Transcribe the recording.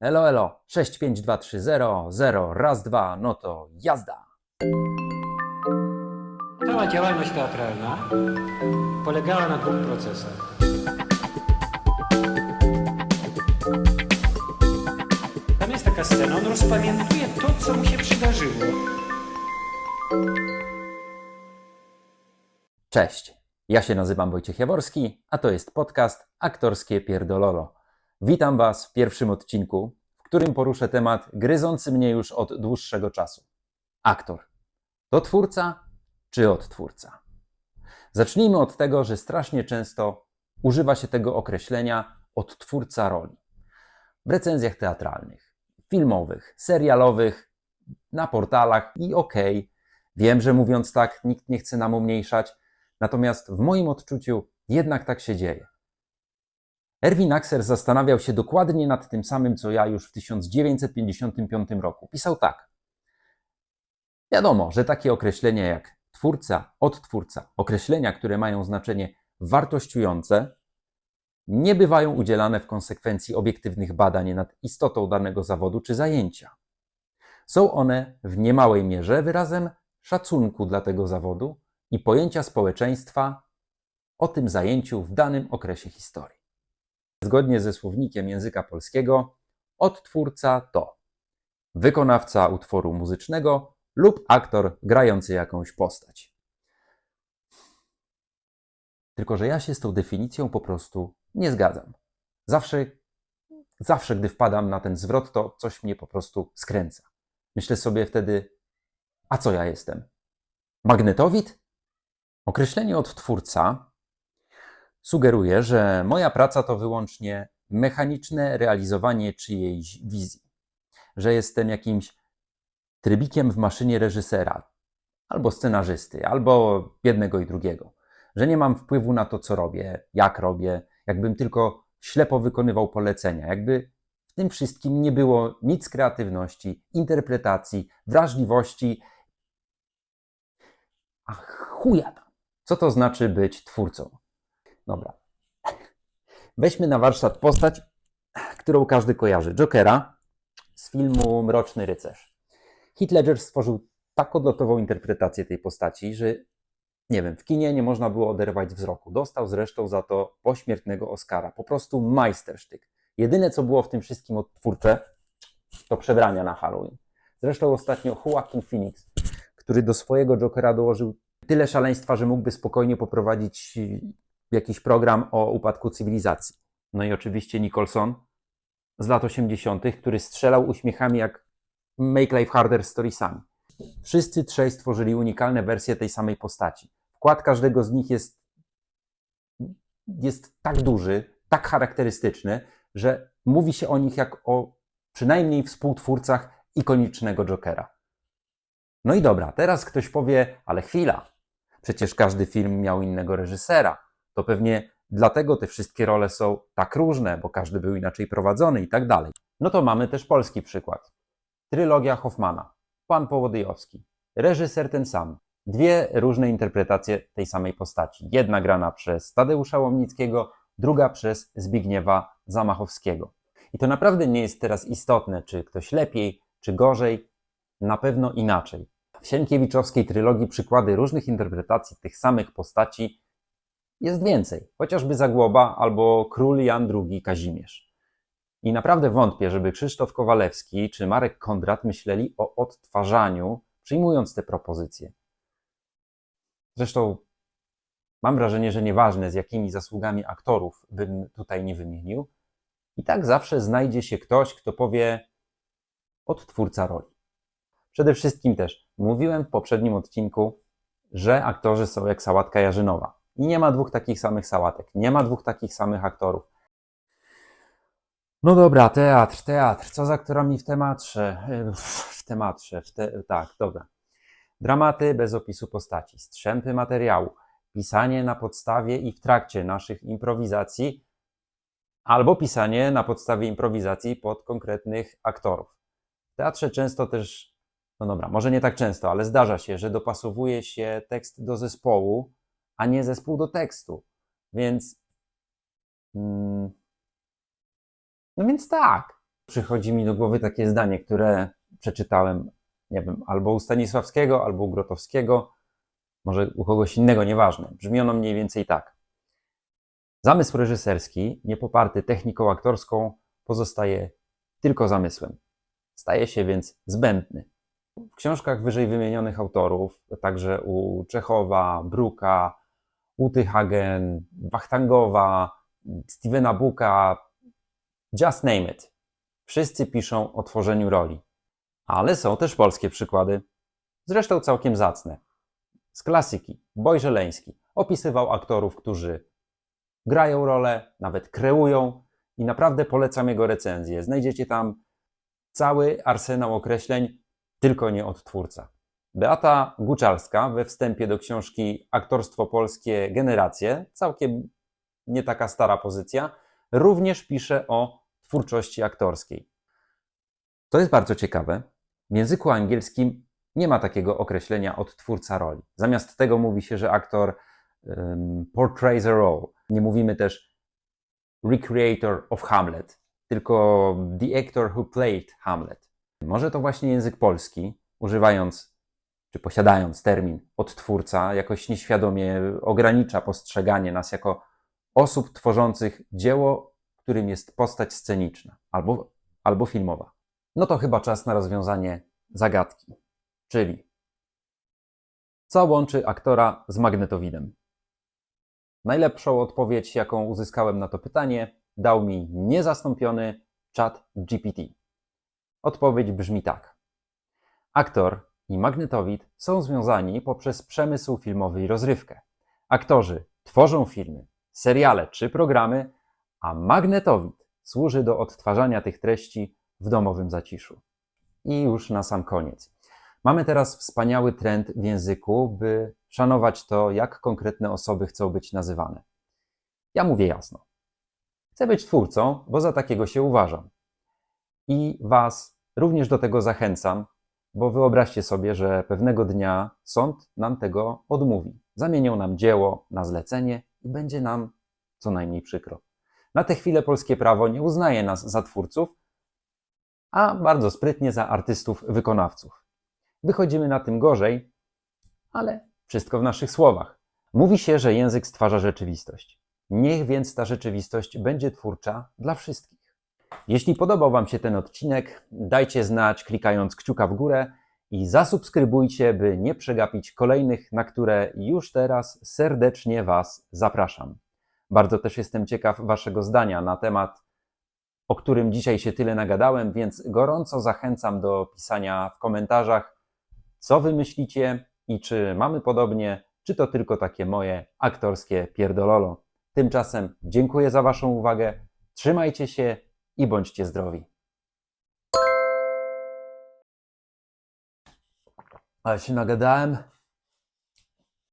Elo, elo, 65230, 0, raz, dwa, no to jazda. Cała działalność teatralna polegała na dwóch procesach. Tam jest taka scena, on rozpamiętuje to, co mu się przydarzyło. Cześć, ja się nazywam Wojciech Jaworski, a to jest podcast Aktorskie Pierdololo. Witam Was w pierwszym odcinku, w którym poruszę temat gryzący mnie już od dłuższego czasu. Aktor. To twórca czy odtwórca? Zacznijmy od tego, że strasznie często używa się tego określenia odtwórca roli. W recenzjach teatralnych, filmowych, serialowych, na portalach i okej, wiem, że mówiąc tak nikt nie chce nam umniejszać, natomiast w moim odczuciu jednak tak się dzieje. Erwin Axer zastanawiał się dokładnie nad tym samym, co ja już w 1955 roku. Pisał tak. Wiadomo, że takie określenia jak twórca, odtwórca, określenia, które mają znaczenie wartościujące, nie bywają udzielane w konsekwencji obiektywnych badań nad istotą danego zawodu czy zajęcia. Są one w niemałej mierze wyrazem szacunku dla tego zawodu i pojęcia społeczeństwa o tym zajęciu w danym okresie historii. Zgodnie ze słownikiem języka polskiego, odtwórca to wykonawca utworu muzycznego lub aktor grający jakąś postać. Tylko, że ja się z tą definicją po prostu nie zgadzam. Zawsze, zawsze gdy wpadam na ten zwrot, to coś mnie po prostu skręca. Myślę sobie wtedy, a co ja jestem? Magnetowid? Określenie odtwórca sugeruje, że moja praca to wyłącznie mechaniczne realizowanie czyjejś wizji, że jestem jakimś trybikiem w maszynie reżysera, albo scenarzysty, albo jednego i drugiego, że nie mam wpływu na to, co robię, jak robię, jakbym tylko ślepo wykonywał polecenia, jakby w tym wszystkim nie było nic kreatywności, interpretacji, wrażliwości. A chuja tam. Co to znaczy być twórcą? Dobra. Weźmy na warsztat postać, którą każdy kojarzy. Jokera z filmu Mroczny Rycerz. Heath Ledger stworzył tak odlotową interpretację tej postaci, że nie wiem, w kinie nie można było oderwać wzroku. Dostał zresztą za to pośmiertnego Oscara. Po prostu majstersztyk. Jedyne, co było w tym wszystkim odtwórcze, to przebrania na Halloween. Zresztą ostatnio Joaquin Phoenix, który do swojego Jokera dołożył tyle szaleństwa, że mógłby spokojnie poprowadzić jakiś program o upadku cywilizacji. No i oczywiście Nicholson z lat 80., który strzelał uśmiechami jak Make Life Harder Storiesami. Wszyscy trzej stworzyli unikalne wersje tej samej postaci. Wkład każdego z nich jest, jest tak duży, tak charakterystyczny, że mówi się o nich jak o przynajmniej współtwórcach ikonicznego Jokera. No i dobra, teraz ktoś powie, ale chwila, przecież każdy film miał innego reżysera. To pewnie dlatego te wszystkie role są tak różne, bo każdy był inaczej prowadzony i tak dalej. No to mamy też polski przykład. Trylogia Hoffmana, Pan Połodyjowski, reżyser ten sam. Dwie różne interpretacje tej samej postaci. Jedna grana przez Tadeusza Łomnickiego, druga przez Zbigniewa Zamachowskiego. I to naprawdę nie jest teraz istotne, czy ktoś lepiej, czy gorzej, na pewno inaczej. W Sienkiewiczowskiej trylogii przykłady różnych interpretacji tych samych postaci jest więcej, chociażby Zagłoba albo Król Jan II Kazimierz. I naprawdę wątpię, żeby Krzysztof Kowalewski czy Marek Kondrat myśleli o odtwarzaniu, przyjmując te propozycje. Zresztą mam wrażenie, że nieważne z jakimi zasługami aktorów bym tutaj nie wymienił, i tak zawsze znajdzie się ktoś, kto powie odtwórca roli. Przede wszystkim też mówiłem w poprzednim odcinku, że aktorzy są jak sałatka jarzynowa. I nie ma dwóch takich samych sałatek, nie ma dwóch takich samych aktorów. No dobra, teatr, teatr. Co z aktorami w teatrze? W teatrze, w te, tak, dobra. Dramaty bez opisu postaci, strzępy materiału, pisanie na podstawie i w trakcie naszych improwizacji, albo pisanie na podstawie improwizacji pod konkretnych aktorów. W teatrze często też, no dobra, może nie tak często, ale zdarza się, że dopasowuje się tekst do zespołu, a nie zespół do tekstu. Więc. Mm, no więc tak. Przychodzi mi do głowy takie zdanie, które przeczytałem, nie wiem, albo u Stanisławskiego, albo u Grotowskiego, może u kogoś innego, nieważne. Brzmi ono mniej więcej tak. Zamysł reżyserski, niepoparty techniką aktorską, pozostaje tylko zamysłem. Staje się więc zbędny. W książkach wyżej wymienionych autorów, także u Czechowa, Bruka, Uty Hagen, Wachtangowa, Stevena Booka, just name it. Wszyscy piszą o tworzeniu roli. Ale są też polskie przykłady, zresztą całkiem zacne. Z klasyki, Boj Żeleński opisywał aktorów, którzy grają rolę, nawet kreują i naprawdę polecam jego recenzję. Znajdziecie tam cały arsenał określeń, tylko nie od twórca. Beata Guczalska we wstępie do książki Aktorstwo Polskie Generacje, całkiem nie taka stara pozycja, również pisze o twórczości aktorskiej. To jest bardzo ciekawe. W języku angielskim nie ma takiego określenia odtwórca roli. Zamiast tego mówi się, że aktor um, portrays a role. Nie mówimy też recreator of Hamlet, tylko the actor who played Hamlet. Może to właśnie język polski, używając czy posiadając termin odtwórca, jakoś nieświadomie ogranicza postrzeganie nas jako osób tworzących dzieło, którym jest postać sceniczna albo, albo filmowa. No to chyba czas na rozwiązanie zagadki, czyli co łączy aktora z magnetowidem? Najlepszą odpowiedź, jaką uzyskałem na to pytanie, dał mi niezastąpiony czat GPT. Odpowiedź brzmi tak. Aktor i magnetowid są związani poprzez przemysł filmowy i rozrywkę. Aktorzy tworzą filmy, seriale czy programy, a magnetowid służy do odtwarzania tych treści w domowym zaciszu. I już na sam koniec. Mamy teraz wspaniały trend w języku, by szanować to, jak konkretne osoby chcą być nazywane. Ja mówię jasno. Chcę być twórcą, bo za takiego się uważam. I Was również do tego zachęcam, bo wyobraźcie sobie, że pewnego dnia sąd nam tego odmówi. Zamienią nam dzieło na zlecenie i będzie nam co najmniej przykro. Na tę chwilę polskie prawo nie uznaje nas za twórców, a bardzo sprytnie za artystów wykonawców. Wychodzimy na tym gorzej, ale wszystko w naszych słowach. Mówi się, że język stwarza rzeczywistość. Niech więc ta rzeczywistość będzie twórcza dla wszystkich. Jeśli podobał Wam się ten odcinek, dajcie znać klikając kciuka w górę i zasubskrybujcie, by nie przegapić kolejnych, na które już teraz serdecznie Was zapraszam. Bardzo też jestem ciekaw Waszego zdania na temat, o którym dzisiaj się tyle nagadałem, więc gorąco zachęcam do pisania w komentarzach, co Wy myślicie i czy mamy podobnie, czy to tylko takie moje aktorskie pierdololo. Tymczasem dziękuję za Waszą uwagę, trzymajcie się i bądźcie zdrowi. Ale się nagadałem.